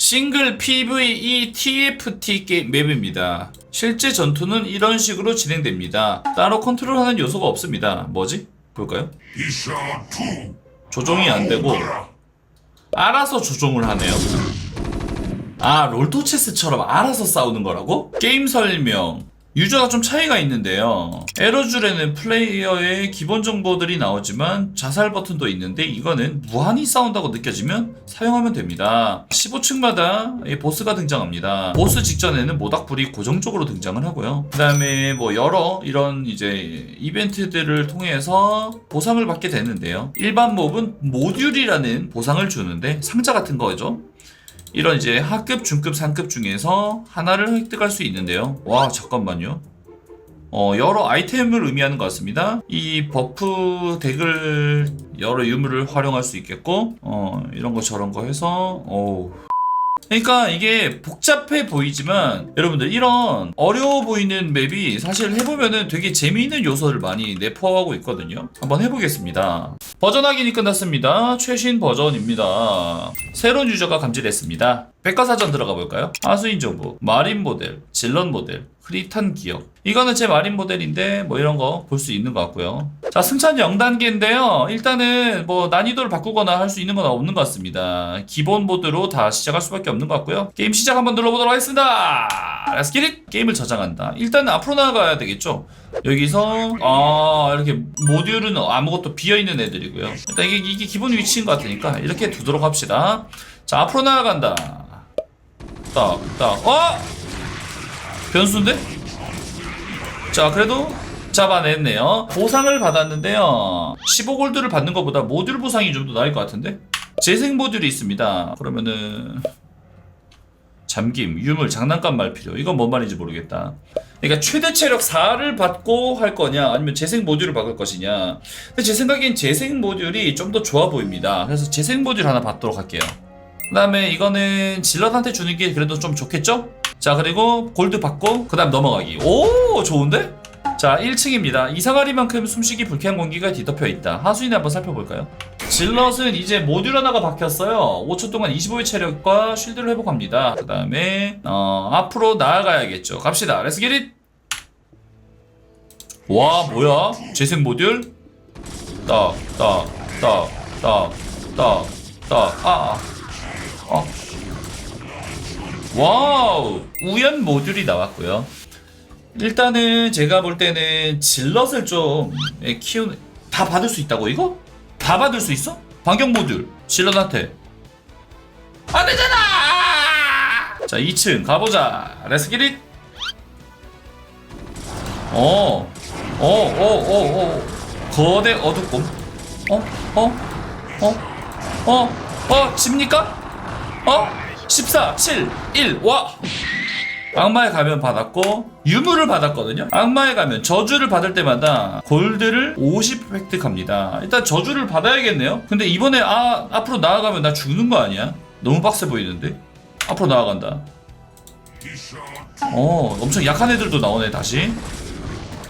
싱글 PVE TFT 게임 맵입니다. 실제 전투는 이런 식으로 진행됩니다. 따로 컨트롤하는 요소가 없습니다. 뭐지? 볼까요? 조종이 안 되고 알아서 조종을 하네요. 아 롤토체스처럼 알아서 싸우는 거라고? 게임 설명 유저가 좀 차이가 있는데요. 에러줄에는 플레이어의 기본 정보들이 나오지만 자살 버튼도 있는데 이거는 무한히 싸운다고 느껴지면 사용하면 됩니다. 15층마다 보스가 등장합니다. 보스 직전에는 모닥불이 고정적으로 등장을 하고요. 그 다음에 뭐 여러 이런 이제 이벤트들을 통해서 보상을 받게 되는데요. 일반 몹은 모듈이라는 보상을 주는데 상자 같은 거죠. 이런 이제 하급, 중급, 상급 중에서 하나를 획득할 수 있는데요. 와, 잠깐만요. 어, 여러 아이템을 의미하는 것 같습니다. 이 버프 덱을 여러 유물을 활용할 수 있겠고, 어, 이런 거 저런 거 해서, 어우. 그러니까 이게 복잡해 보이지만 여러분들 이런 어려워 보이는 맵이 사실 해보면은 되게 재미있는 요소를 많이 내포하고 있거든요. 한번 해보겠습니다. 버전 확인이 끝났습니다. 최신 버전입니다. 새로운 유저가 감지됐습니다. 백과사전 들어가 볼까요? 하수인 정보, 마린 모델, 질런 모델, 흐릿한 기억. 이거는 제 마린 모델인데 뭐 이런 거 볼 수 있는 것 같고요. 자 승천 0단계인데요. 일단은 뭐 난이도를 바꾸거나 할 수 있는 건 없는 것 같습니다. 기본 모드로 다 시작할 수밖에 없는 것 같고요. 게임 시작 한번 눌러보도록 하겠습니다. Let's! 게임을 저장한다. 일단 앞으로 나가야 되겠죠. 여기서 아 이렇게 모듈은 아무것도 비어있는 애들이고요. 일단 이게, 이게 기본 위치인 것 같으니까 이렇게 두도록 합시다. 자 앞으로 나아간다. 딱, 딱, 어? 변수인데? 자, 그래도 잡아냈네요. 보상을 받았는데요. 15골드를 받는 것보다 모듈 보상이 좀 더 나을 것 같은데? 재생 모듈이 있습니다. 그러면은 잠김, 유물, 장난감 말필요. 이건 뭔 말인지 모르겠다. 그러니까 최대 체력 4를 받고 할 거냐, 아니면 재생 모듈을 받을 것이냐. 근데 제 생각엔 재생 모듈이 좀 더 좋아 보입니다. 그래서 재생 모듈 하나 받도록 할게요. 그 다음에 이거는 질럿한테 주는 게 그래도 좀 좋겠죠? 자 그리고 골드 받고 그 다음 넘어가기. 오 좋은데? 자 1층입니다. 이상하리만큼 숨쉬기 불쾌한 공기가 뒤덮여 있다. 하수인에 한번 살펴볼까요? 질럿은 이제 모듈 하나가 박혔어요. 5초 동안 25의 체력과 쉴드를 회복합니다. 그 다음에 어, 앞으로 나아가야겠죠. 갑시다. 렛츠 기릿 와 뭐야? 재생 모듈? 딱딱딱딱딱아. 어? 와우 우연 모듈이 나왔고요 일단은 제가 볼 때는 질럿을 좀 예, 키우는 다 받을 수 있다고 이거? 다 받을 수 있어? 반경 모듈 질럿한테 안 되잖아 자 2층 가보자 렛츠 기릿 어, 어, 어, 어, 어, 거대 어둡곰, 어, 어, 어, 어, 어, 집니까? 어? 14, 7, 1, 와! 악마의 가면 받았고 유물을 받았거든요 악마의 가면 저주를 받을 때마다 골드를 50 획득합니다 일단 저주를 받아야겠네요 근데 이번에 아 앞으로 나아가면 나 죽는 거 아니야? 너무 빡세 보이는데 앞으로 나아간다 어 엄청 약한 애들도 나오네 다시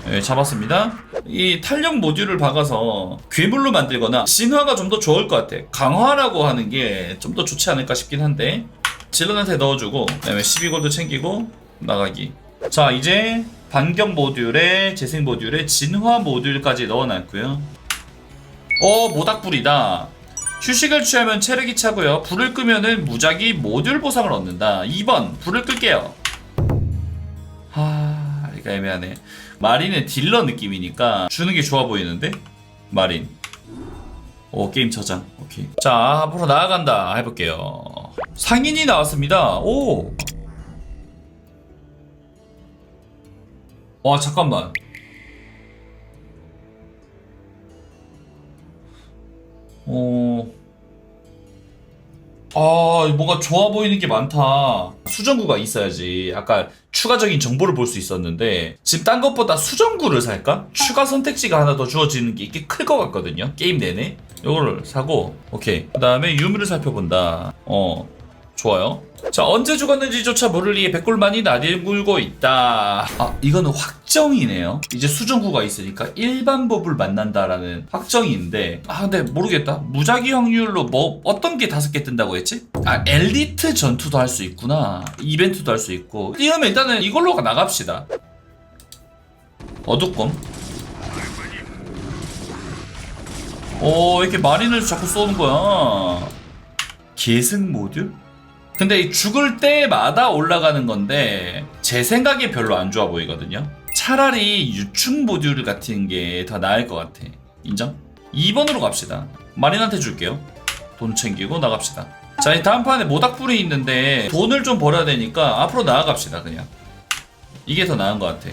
예, 잡았습니다. 이 탄력 모듈을 박아서 괴물로 만들거나 진화가 좀 더 좋을 것 같아. 강화라고 하는 게 좀 더 좋지 않을까 싶긴 한데 질런한테 넣어주고 그다음에 12골도 챙기고 나가기. 자 이제 반경 모듈에 재생 모듈에 진화 모듈까지 넣어놨고요. 어 모닥불이다. 휴식을 취하면 체력이 차고요. 불을 끄면은 무작위 모듈 보상을 얻는다. 2번 불을 끌게요. 하, 이거 애매하네. 마린은 딜러 느낌이니까 주는 게 좋아 보이는데? 마린. 오, 게임 저장. 오케이. 자, 앞으로 나아간다. 해볼게요. 상인이 나왔습니다. 오! 와, 잠깐만. 어. 아, 뭔가 좋아 보이는 게 많다. 수정구가 있어야지. 아까 추가적인 정보를 볼 수 있었는데, 지금 딴 것보다 수정구를 살까? 추가 선택지가 하나 더 주어지는 게 이게 클 것 같거든요. 게임 내내. 요거를 사고, 오케이. 그 다음에 유물을 살펴본다. 어. 좋아요. 자, 언제 죽었는지조차 모를 리에 백골만이 나뒹굴고 있다. 아, 이거는 확정이네요. 이제 수정구가 있으니까 일반 법을 만난다라는 확정인데, 아, 근데 모르겠다. 무작위 확률로 뭐, 어떤 게 다섯 개 뜬다고 했지? 아, 엘리트 전투도 할 수 있구나. 이벤트도 할 수 있고. 이러면 일단은 이걸로 나갑시다. 어두꿈. 오, 왜 이렇게 마린을 자꾸 쏘는 거야? 계승 모듈? 근데 이 죽을 때마다 올라가는 건데 제 생각에 별로 안 좋아 보이거든요. 차라리 유충 모듈 같은 게 더 나을 것 같아. 인정? 2번으로 갑시다. 마린한테 줄게요. 돈 챙기고 나갑시다. 자, 이 다음 판에 모닥불이 있는데 돈을 좀 벌어야 되니까 앞으로 나아갑시다, 그냥. 이게 더 나은 것 같아.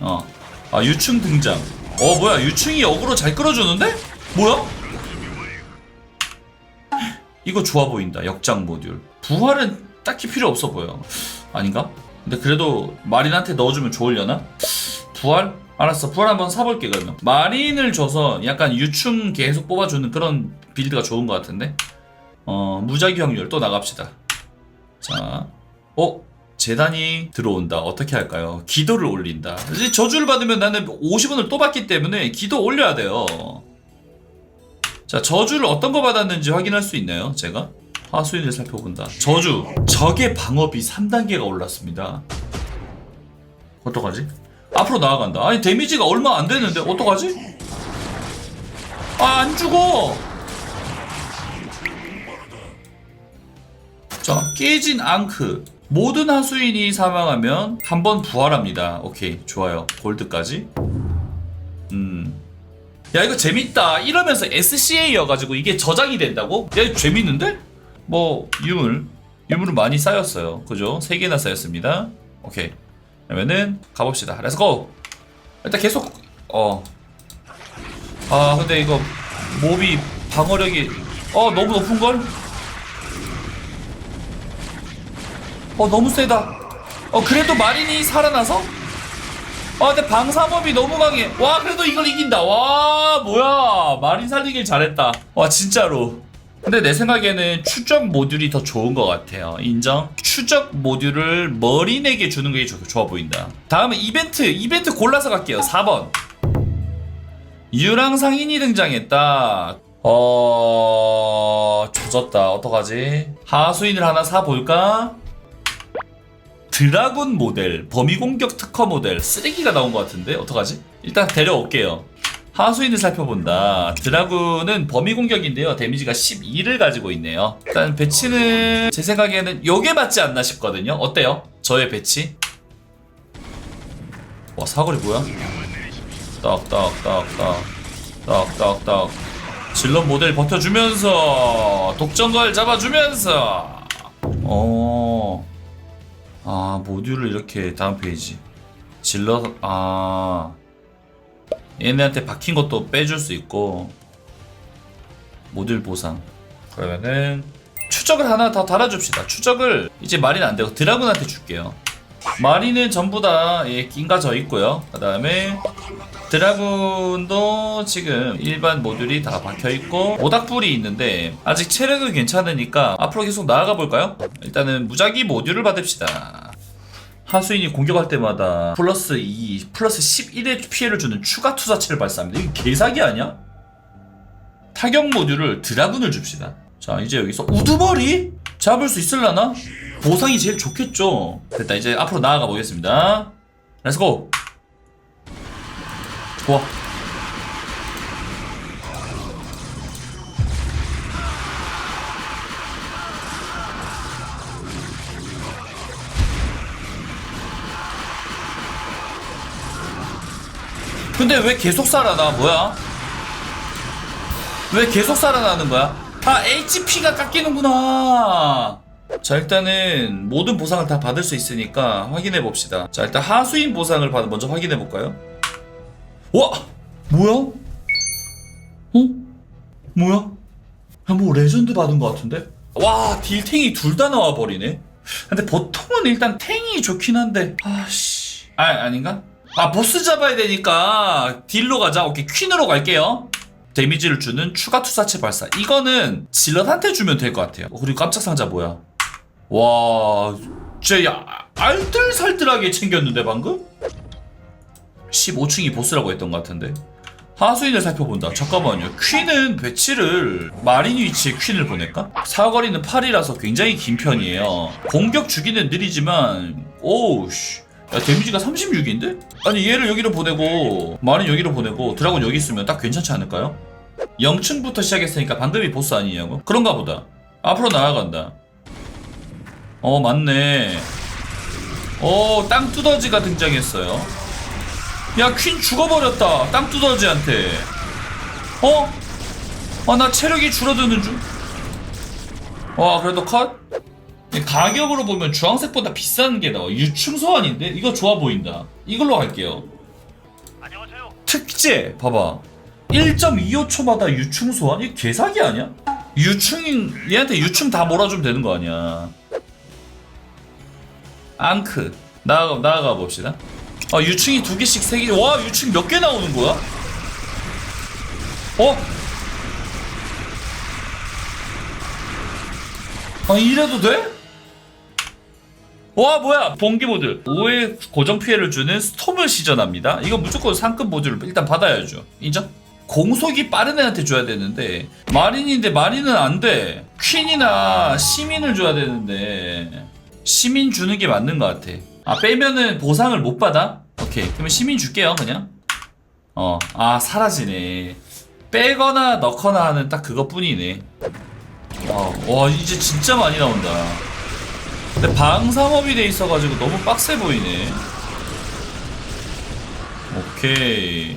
어. 아, 유충 등장. 어, 뭐야, 유충이 역으로 잘 끌어주는데? 뭐야? 이거 좋아 보인다. 역장 모듈. 부활은 딱히 필요 없어 보여. 아닌가? 근데 그래도 마린한테 넣어주면 좋으려나? 부활? 알았어. 부활 한번 사볼게 그러면. 마린을 줘서 약간 유충 계속 뽑아주는 그런 빌드가 좋은 것 같은데. 어 무작위 확률 또 나갑시다. 자, 어 재단이 들어온다. 어떻게 할까요? 기도를 올린다. 이제 저주를 받으면 나는 50원을 또 받기 때문에 기도 올려야 돼요. 자, 저주를 어떤 거 받았는지 확인할 수 있나요? 제가? 하수인을 살펴본다. 저주. 적의 방어비 3단계가 올랐습니다. 어떡하지? 앞으로 나아간다. 아니, 데미지가 얼마 안 되는데, 어떡하지? 아, 안 죽어! 자, 깨진 앙크. 모든 하수인이 사망하면 한 번 부활합니다. 오케이, 좋아요. 골드까지. 음. 야 이거 재밌다 이러면서 SCA여가지고 이게 저장이 된다고? 야 이거 재밌는데? 뭐 유물 유물은 많이 쌓였어요 그죠? 3개나 쌓였습니다 오케이 그러면은 가봅시다 렛츠고 일단 계속 어아 근데 이거 몹이 방어력이 어 너무 높은걸? 어 너무 세다 어 그래도 마린이 살아나서? 아 근데 방사법이 너무 강해. 와 그래도 이걸 이긴다. 와 뭐야. 마린 살리길 잘했다. 와 진짜로. 근데 내 생각에는 추적 모듈이 더 좋은 것 같아요. 인정? 추적 모듈을 머린에게 주는 게 좋- 좋아 보인다. 다음은 이벤트. 이벤트 골라서 갈게요. 4번. 유랑 상인이 등장했다. 어... 조졌다. 어떡하지? 하수인을 하나 사볼까? 드라군 모델, 범위 공격 특허 모델, 쓰레기가 나온 것 같은데? 어떡하지? 일단 데려올게요. 하수인을 살펴본다. 드라군은 범위 공격인데요. 데미지가 12를 가지고 있네요. 일단 배치는 제 생각에는 요게 맞지 않나 싶거든요. 어때요? 저의 배치? 와 사거리 뭐야? 딱딱딱딱 딱딱딱 질럿 모델 버텨주면서 독점걸 잡아주면서 어... 아 모듈을 이렇게 다음 페이지. 질러 아 얘네한테 박힌 것도 빼줄 수 있고 모듈 보상. 그러면은 추적을 하나 더 달아줍시다. 추적을 이제 마린 안 되고 드라군한테 줄게요 마린은 전부 다 예, 낀가져 있고요 그 다음에 드라군도 지금 일반 모듈이 다 박혀 있고 오닥불이 있는데 아직 체력은 괜찮으니까 앞으로 계속 나아가 볼까요? 일단은 무작위 모듈을 받읍시다. 하수인이 공격할 때마다 플러스 2, 플러스 11의 피해를 주는 추가 투사체를 발사합니다. 이게 개사기 아니야? 타격 모듈을 드라군을 줍시다. 자 이제 여기서 우두머리 잡을 수 있을라나? 보상이 제일 좋겠죠. 됐다 이제 앞으로 나아가 보겠습니다. 렛츠고. 좋아. 근데 왜 계속 살아나? 뭐야? 왜 계속 살아나는 거야? 아, HP가 깎이는구나. 자, 일단은 모든 보상을 다 받을 수 있으니까 확인해 봅시다. 자, 일단 하수인 보상을 받 먼저 확인해 볼까요? 와! 뭐야? 어? 뭐야? 아, 뭐 레전드 받은 것 같은데? 와, 딜탱이 둘 다 나와 버리네. 근데 보통은 일단 탱이 좋긴 한데. 아씨. 아, 아닌가? 아, 보스 잡아야 되니까 딜로 가자. 오케이, 퀸으로 갈게요. 데미지를 주는 추가 투사체 발사. 이거는 질럿한테 주면 될 것 같아요. 어, 그리고 깜짝 상자 뭐야? 와, 진짜 야, 알뜰살뜰하게 챙겼는데 방금? 15층이 보스라고 했던 것 같은데. 하수인을 살펴본다. 잠깐만요. 퀸은 배치를 마린 위치에 퀸을 보낼까? 사거리는 8이라서 굉장히 긴 편이에요. 공격 주기는 느리지만 오우씨. 야 데미지가 36인데? 아니 얘를 여기로 보내고 마린 여기로 보내고 드라곤 여기 있으면 딱 괜찮지 않을까요? 0층부터 시작했으니까 방금이 보스 아니냐고? 그런가 보다. 앞으로 나아간다. 어 맞네. 어 땅두더지가 등장했어요. 야 퀸 죽어버렸다 땅두더지한테. 어? 아나 체력이 줄어드는 중. 와 그래도 컷. 이 가격으로 보면 주황색보다 비싼 게 나와. 유충 소환인데 이거 좋아 보인다. 이걸로 갈게요. 안녕하세요. 특제 봐봐 1.25초마다 유충 소환? 이 개사기 아니야? 유충인 얘한테 유충 다 몰아주면 되는 거 아니야 앙크 나아가, 나아가 봅시다 아 유충이 두 개씩 세 개. 와 유충 몇 개 나오는 거야? 어? 아 이래도 돼? 와 뭐야 번개 모드 5의 고정 피해를 주는 스톰을 시전합니다 이거 무조건 상급 모드를 일단 받아야죠 인정? 공속이 빠른 애한테 줘야 되는데 마린인데 마린은 안돼 퀸이나 시민을 줘야 되는데 시민 주는 게 맞는 것 같아 아 빼면은 보상을 못 받아? 오케이 그러면 시민 줄게요 그냥 어 아 사라지네 빼거나 넣거나 하는 딱 그것뿐이네 와, 와 이제 진짜 많이 나온다 근데 방삼업이 돼 있어가지고 너무 빡세 보이네. 오케이.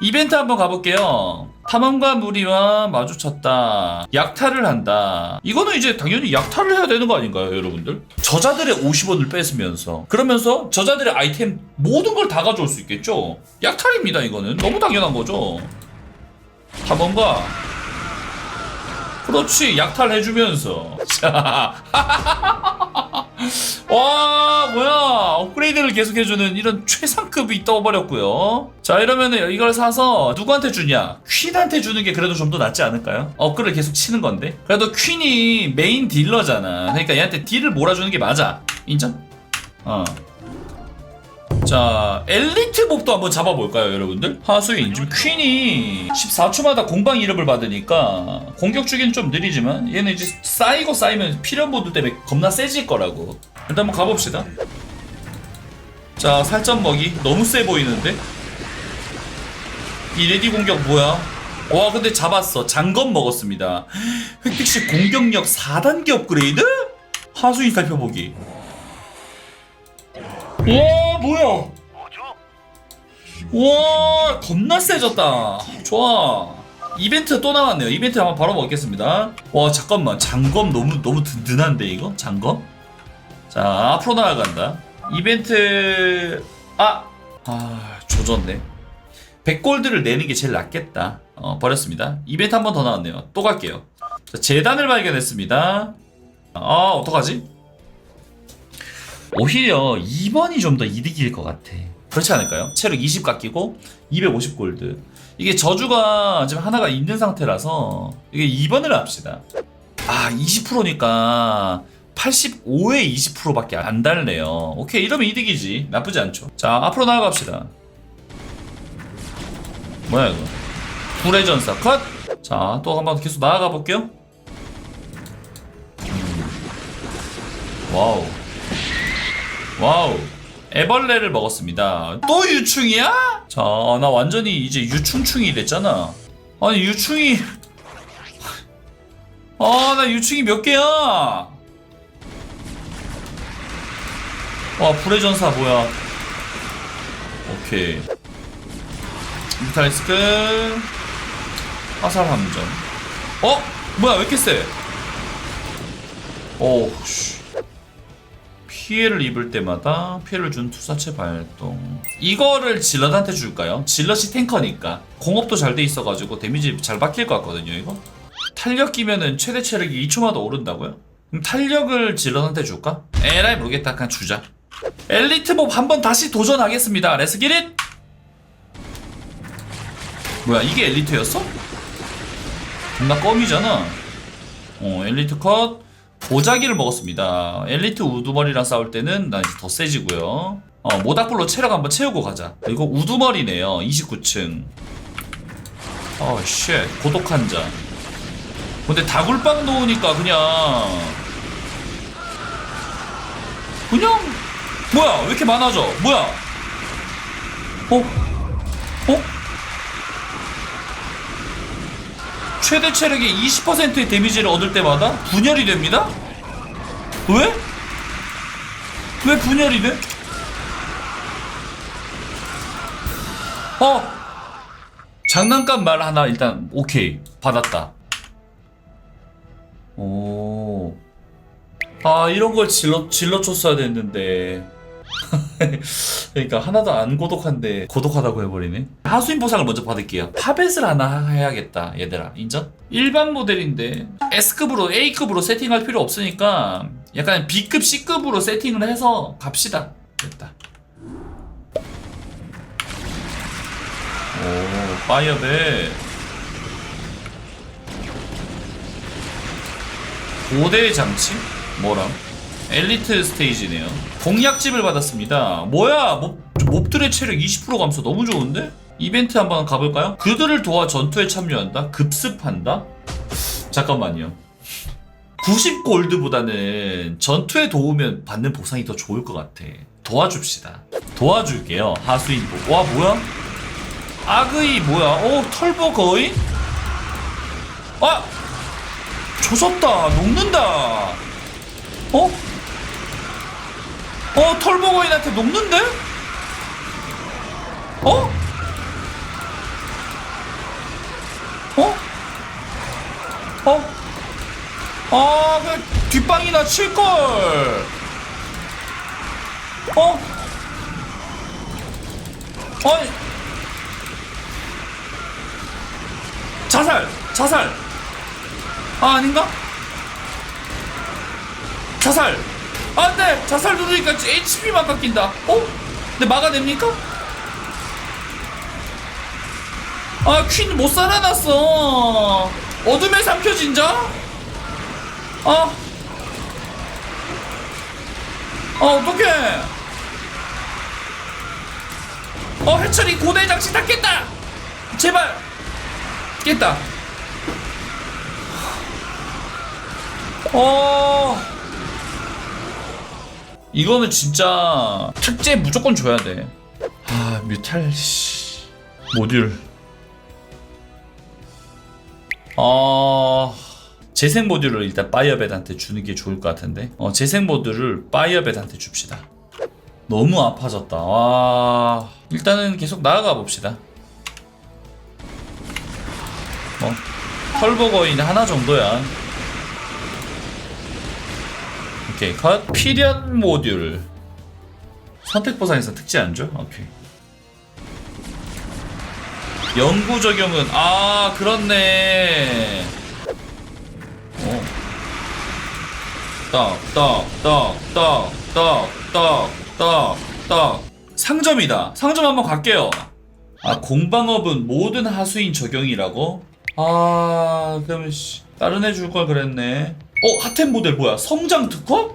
이벤트 한번 가볼게요. 탐험가 무리와 마주쳤다. 약탈을 한다. 이거는 이제 당연히 약탈을 해야 되는 거 아닌가요, 여러분들? 저자들의 50원을 뺏으면서 그러면서 저자들의 아이템 모든 걸 다 가져올 수 있겠죠? 약탈입니다, 이거는. 너무 당연한 거죠. 탐험가 그렇지 약탈 해주면서 자 와 뭐야. 업그레이드를 계속해주는 이런 최상급이 떠버렸고요. 자 이러면은 이걸 사서 누구한테 주냐? 퀸한테 주는 게 그래도 좀 더 낫지 않을까요? 업그레이드 계속 치는 건데. 그래도 퀸이 메인 딜러잖아. 그러니까 얘한테 딜을 몰아주는 게 맞아. 인정? 어 자, 엘리트 몹도 한번 잡아볼까요, 여러분들? 하수인. 지금 퀸이 14초마다 공방 이름을 받으니까 공격 주기는 좀 느리지만 얘는 이제 쌓이고 쌓이면 모드 때문에 겁나 세질 거라고. 일단 한번 가봅시다. 자, 살점 먹이. 너무 세 보이는데? 이 레디 공격 뭐야? 와, 근데 잡았어. 장검 먹었습니다. 획득시 공격력 4단계 업그레이드? 하수인 살펴보기. 와, 뭐야? 뭐죠? 와 겁나 세졌다. 좋아. 이벤트 또 나왔네요. 이벤트 한번 바로 먹겠습니다. 와 잠깐만. 장검 너무 너무 든든한데 이거? 장검? 자 앞으로 나아간다. 이벤트 아! 아 조졌네. 100골드를 내는 게 제일 낫겠다. 어 버렸습니다. 이벤트 한 번 더 나왔네요. 또 갈게요. 자, 재단을 발견했습니다. 아 어떡하지? 오히려 2번이 좀 더 이득일 것 같아. 그렇지 않을까요? 체력 20 깎이고 250 골드. 이게 저주가 지금 하나가 있는 상태라서 이게 2번을 합시다. 아 20%니까 85에 20%밖에 안 달네요. 오케이 이러면 이득이지. 나쁘지 않죠. 자 앞으로 나아갑시다. 뭐야 이거? 불의 전사 컷. 자 또 한번 계속 나아가 볼게요. 음. 와우. 와우. 애벌레를 먹었습니다. 또 유충이야? 자 나 완전히 이제 유충충이 됐잖아. 아니 유충이. 아 나 유충이 몇 개야? 와 불의 전사 뭐야? 오케이. 미탈리스크. 화살 함정. 어? 뭐야 왜 이렇게 세? 오우 씨 피해를 입을 때마다 피해를 준 투사체 발동. 이거를 질럿한테 줄까요? 질럿이 탱커니까. 공업도 잘 돼 있어가지고 데미지 잘 박힐 것 같거든요 이거. 탄력 끼면은 최대 체력이 2초마다 오른다고요? 그럼 탄력을 질럿한테 줄까? 에라이 모르겠다. 그냥 주자. 엘리트 몹 한번 다시 도전하겠습니다. 레스 기릿 뭐야 이게 엘리트였어? 존나 껌이잖아. 어 엘리트 컷 보자기를 먹었습니다. 엘리트 우두머리랑 싸울 때는 난 이제 더 세지고요. 어, 모닥불로 체력 한번 채우고 가자. 이거 우두머리네요. 29층. 어, 쉣. 고독 한 자. 근데 다굴빵 놓으니까 그냥. 그냥. 뭐야? 왜 이렇게 많아져? 뭐야? 어? 어? 최대 체력의 20%의 데미지를 얻을 때마다 분열이 됩니다? 왜? 왜 분열이 돼? 어! 장난감 말 하나 일단 오케이 받았다. 오. 아 이런 걸 질러 질러 줬어야 됐는데. 그러니까 하나도 안 고독한데 고독하다고 해버리네. 하수인 보상을 먼저 받을게요. 파벳을 하나 해야겠다, 얘들아. 인정? 일반 모델인데 S급으로 A급으로 세팅할 필요 없으니까 약간 B급, C급으로 세팅을 해서 갑시다. 됐다. 오, 파이어벳. 고대 장치? 뭐람? 엘리트 스테이지네요. 공략집을 받았습니다. 뭐야? 몹, 몹들의 체력 20% 감소 너무 좋은데? 이벤트 한번 가볼까요? 그들을 도와 전투에 참여한다? 급습한다? 잠깐만요. 90골드보다는 전투에 도우면 받는 보상이 더 좋을 것 같아. 도와줍시다. 도와줄게요. 하수인 보. 와 뭐야? 악의 뭐야? 오 털보 거인? 아! 조졌다. 녹는다. 어? 어 털보 거인한테 녹는데? 어? 어? 어? 아, 그냥 뒷방이나 칠걸. 어? 아니. 자살! 자살! 아, 아닌가? 자살! 안 돼! 자살 누르니까 HP만 깎인다. 어? 근데 막아냅니까? 아, 퀸 못 살아났어. 어둠에 삼켜진 자? 아. 아, 어떡해. 어, 해철이 고대 장치 다 깼다! 제발! 깼다. 어. 이거는 진짜 특제 무조건 줘야 돼. 아, 뮤탈 씨. 모듈. 어. 재생 모듈을 일단 파이어벳한테 주는 게 좋을 것 같은데. 어, 재생 모듈을 파이어벳한테 줍시다. 너무 아파졌다. 와. 일단은 계속 나아가 봅시다. 뭐 털버거인 하나 정도야. 오케이 컷. 필연 모듈. 선택 보상에서 특지 안 줘? 오케이. 연구 적용은 아 그렇네. 어. 딱딱딱딱딱딱딱딱 상점이다. 상점 한번 갈게요. 아 공방업은 모든 하수인 적용이라고? 아씨 다른 애 줄 걸 그랬네 어 핫템 모델 뭐야? 성장 특화?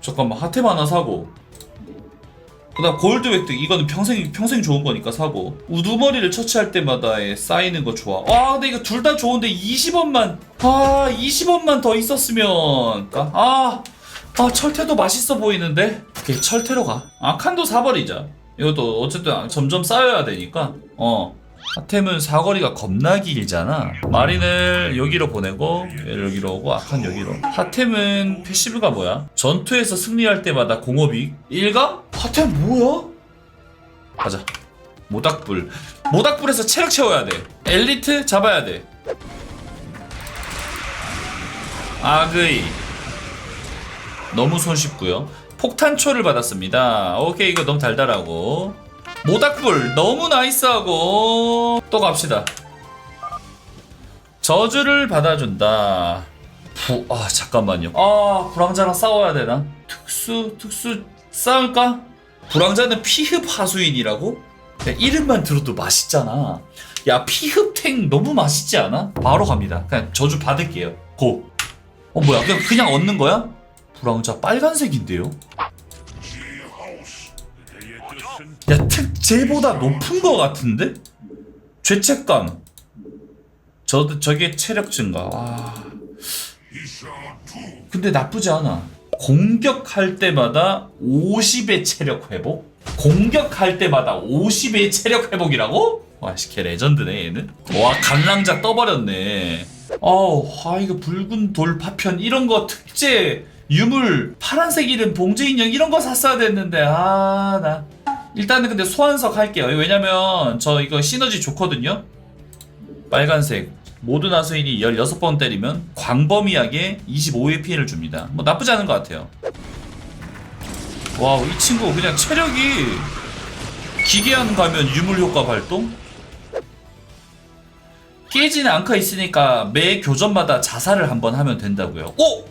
잠깐만 핫템 하나 사고. 그다음 골드 획득. 이거는 평생 평생 좋은 거니까 사고. 우두머리를 처치할 때마다에 쌓이는 거 좋아. 아 근데 이거 둘 다 좋은데 20원만 아 20원만 더 있었으면. 아, 아 철퇴도 맛있어 보이는데? 오케이 철퇴로 가. 아 칸도 사버리자. 이것도 어쨌든 점점 쌓여야 되니까. 어 핫템은 사거리가 겁나 길잖아. 마린을 여기로 보내고 얘를 여기로 오고 아칸 여기로. 핫템은 패시브가 뭐야? 전투에서 승리할 때마다 공업이 일가? 핫템 뭐야? 가자. 모닥불. 모닥불에서 체력 채워야 돼. 엘리트 잡아야 돼. 악의. 너무 손쉽고요. 폭탄초를 받았습니다. 오케이 이거 너무 달달하고 모닥불 너무 나이스하고 또 갑시다. 저주를 받아준다. 부, 아 잠깐만요. 아 불황자랑 싸워야 되나 특수 특수 싸울까? 불황자는 피흡 하수인이라고? 야, 이름만 들어도 맛있잖아. 야 피흡탱 너무 맛있지 않아? 바로 갑니다. 그냥 저주 받을게요. 고. 어 뭐야? 그냥 그냥 얻는 거야? 불황자 빨간색인데요? 야 특제보다 높은 거 같은데? 죄책감 저, 저게 체력 증가 와 근데 나쁘지 않아 공격할 때마다 50의 체력 회복? 공격할 때마다 50의 체력 회복이라고? 와, 씨, 걔 레전드네, 얘는. 와, 감랑자 떠버렸네. 어우, 아, 이거 붉은 돌 파편, 이런 거 특제, 유물, 파란색 이름, 봉제 인형, 이런 거 샀어야 됐는데, 아, 나. 일단은 근데 소환석 할게요. 왜냐면, 저 이거 시너지 좋거든요? 빨간색. 모든 하수인이 16번 때리면 광범위하게 25의 피해를 줍니다. 뭐 나쁘지 않은 것 같아요. 와우, 이 친구 그냥 체력이 기계한 가면 유물 효과 발동? 깨지는 앙카 있으니까 매 교전마다 자살을 한번 하면 된다고요. 오!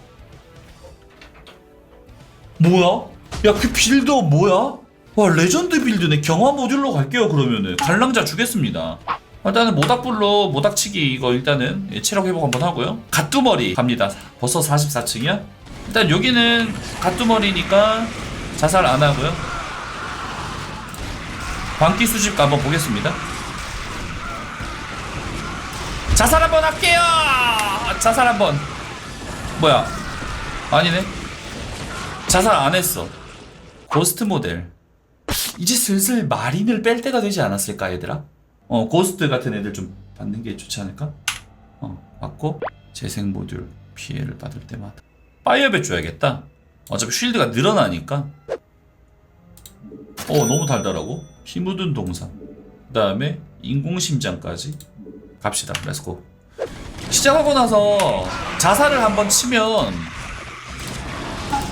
뭐야? 야, 그 빌드 뭐야? 와, 레전드 빌드네. 경화 모듈로 갈게요, 그러면은. 갈랑자 주겠습니다. 일단은 모닥불로 모닥치기 이거 일단은 예, 체력 회복 한번 하고요. 갓두머리 갑니다. 벌써 44층이야? 일단 여기는 갓두머리니까 자살 안 하고요. 광기 수집 한번 보겠습니다. 자살 한번 할게요. 자살 한번. 뭐야? 아니네. 자살 안 했어. 고스트 모델. 이제 슬슬 마린을 뺄 때가 되지 않았을까 얘들아? 어 고스트 같은 애들 좀 받는 게 좋지 않을까? 어 받고 재생 모듈 피해를 받을 때마다 파이어벳 줘야겠다. 어차피 쉴드가 늘어나니까. 어 너무 달달하고 피 묻은 동상. 그 다음에 인공심장까지 갑시다. 렛츠고. 시작하고 나서 자살을 한번 치면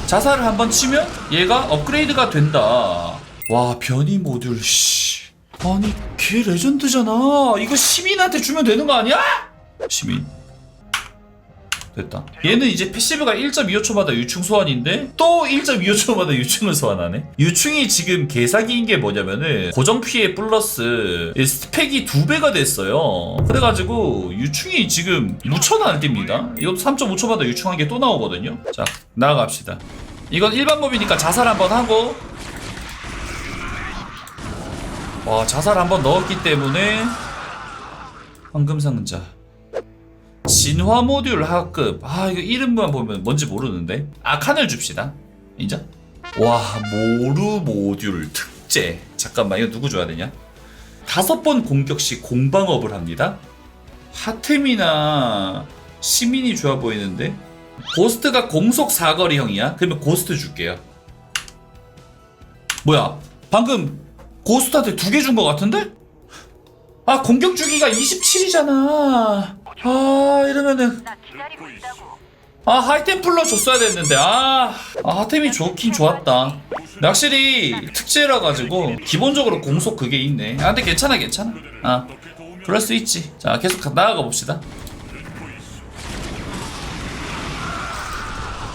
자살을 한번 치면 얘가 업그레이드가 된다. 와 변이 모듈 씨. 아니 걔 레전드잖아. 이거 시민한테 주면 되는 거 아니야? 시민. 됐다. 얘는 이제 패시브가 1.25초마다 유충 소환인데 또 1.25초마다 유충을 소환하네. 유충이 지금 개사기인 게 뭐냐면은 고정 피해 플러스 이 스펙이 두 배가 됐어요. 그래가지고 유충이 지금 무천 안 뜁니다. 이거 3.5초마다 유충한 게 또 나오거든요. 자 나아갑시다. 이건 일반 몹이니까 자살 한번 하고 와 자살 한번 넣었기 때문에 황금 상자. 진화 모듈 하급. 아 이거 이름만 보면 뭔지 모르는데. 아 칸을 줍시다. 인정? 와 모루 모듈 특제. 잠깐만 이거 누구 줘야 되냐? 다섯 번 공격 시 공방업을 합니다. 하템이나 시민이 좋아 보이는데? 고스트가 공속 사거리형이야. 그러면 고스트 줄게요. 뭐야? 방금 고스트한테 두 개 준 것 같은데? 아 공격 주기가 27이잖아. 아 이러면은. 아 하이템플러 줬어야 됐는데. 아, 아 하템이 좋긴 좋았다. 확실히 특제라 가지고 기본적으로 공속 그게 있네. 아 근데 괜찮아 괜찮아. 아 그럴 수 있지. 자 계속 가- 나아가 봅시다.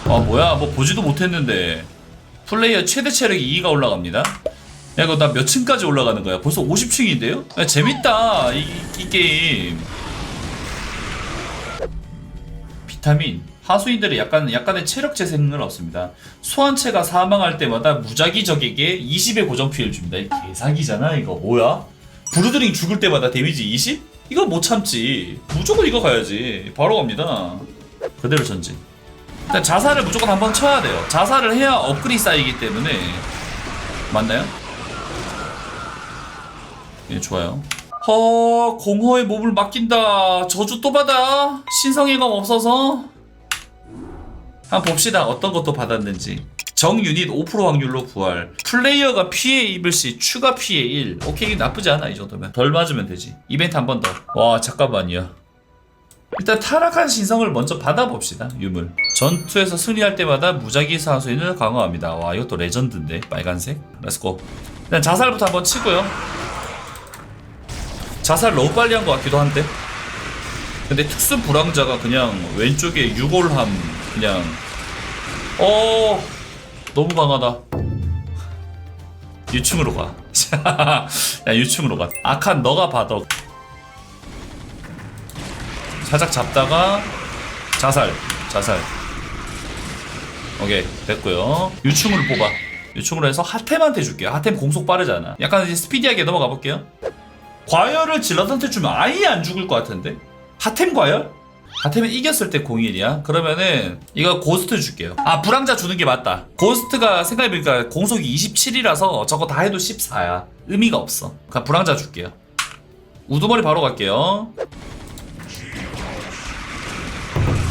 아 뭐야. 뭐 보지도 못했는데. 플레이어 최대 체력이 2가 올라갑니다 야 이거 나 몇 층까지 올라가는 거야 벌써 50층인데요? 야, 재밌다 이, 이 게임 비타민 하수인들의 약간 약간의 체력 재생을 얻습니다. 소환체가 사망할 때마다 무작위 적에게 20의 고정 피해를 줍니다. 이 개사기잖아 이거 뭐야? 브루드링 죽을 때마다 데미지 20? 이거 못 참지. 무조건 이거 가야지. 바로 갑니다. 그대로 전진. 자살을 무조건 한번 쳐야 돼요. 자살을 해야 업글이 쌓이기 때문에 맞나요? 예, 좋아요. 허, 공허의 몸을 맡긴다. 저주 또 받아. 신성의감 없어서. 한번 봅시다. 어떤 것도 받았는지. 정 유닛 5% 확률로 부활. 플레이어가 피해 입을 시 추가 피해 1. 오케이, 나쁘지 않아. 이 정도면. 덜 맞으면 되지. 이벤트 한 번 더. 와, 잠깐만요. 일단 타락한 신성을 먼저 받아봅시다. 유물. 전투에서 승리할 때마다 무작위 사수인을 강화합니다. 와, 이것도 레전드인데. 빨간색. 렛츠고. 일단 자살부터 한번 치고요. 자살 너무 빨리 한 것 같기도 한데? 근데 특수 불황자가 그냥 왼쪽에 유골함 그냥. 어 너무 강하다. 유충으로 가. 야 유충으로 가. 아칸 너가 받아. 살짝 잡다가 자살 자살. 오케이 됐고요. 유충으로 뽑아. 유충으로 해서 하템한테 줄게요. 하템 공속 빠르잖아. 약간 이제 스피디하게 넘어가 볼게요 과열을 질럿한테 주면 아예 안 죽을 것 같은데? 하템 과열? 하템이 이겼을 때 01이야? 그러면은 이거 고스트 줄게요. 아 불황자 주는 게 맞다. 고스트가 생각해보니까 공속이 27이라서 저거 다 해도 14야. 의미가 없어. 그냥 불황자 줄게요. 우두머리 바로 갈게요.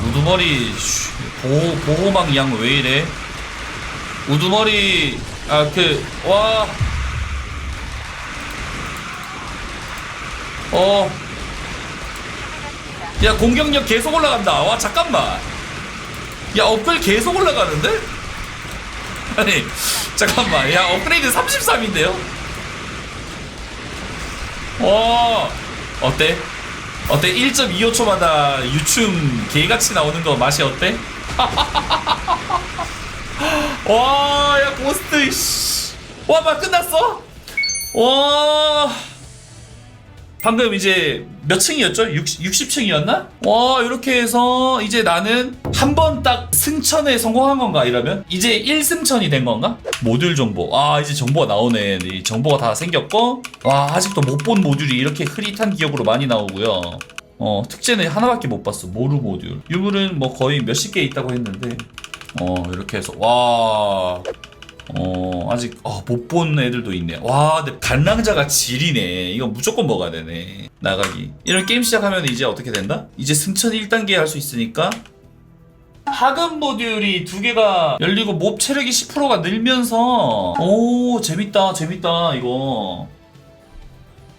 우두머리 쉬, 보호, 보호막 양 왜 이래? 우두머리 아 그 와 어. 야 공격력 계속 올라간다 와 잠깐만 야 업글 계속 올라가는데? 아니 잠깐만 야 업그레이드 33인데요? 와 어때? 어때? 1.25초마다 유충 개같이 나오는 거 맛이 어때? 와, 야, 고스트, 씨. 와, 막 끝났어? 와. 방금 이제 몇 층이었죠? 60, 60층이었나? 와, 이렇게 해서 이제 나는 한 번 딱 승천에 성공한 건가, 이러면? 이제 1승천이 된 건가? 모듈 정보. 아, 이제 정보가 나오네. 이 정보가 다 생겼고. 와, 아직도 못 본 모듈이 이렇게 흐릿한 기억으로 많이 나오고요. 어, 특제는 하나밖에 못 봤어. 모루 모듈. 유물은 뭐 거의 몇십 개 있다고 했는데. 어, 이렇게 해서. 와. 어, 아직, 어, 못본 애들도 있네. 와, 근데 반랑자가 질이네. 이거 무조건 먹어야 되네. 나가기. 이런 게임 시작하면 이제 어떻게 된다? 이제 승천 1단계 할 수 있으니까. 하급 모듈이 두 개가 열리고 몹 체력이 10%가 늘면서 오 재밌다 재밌다 이거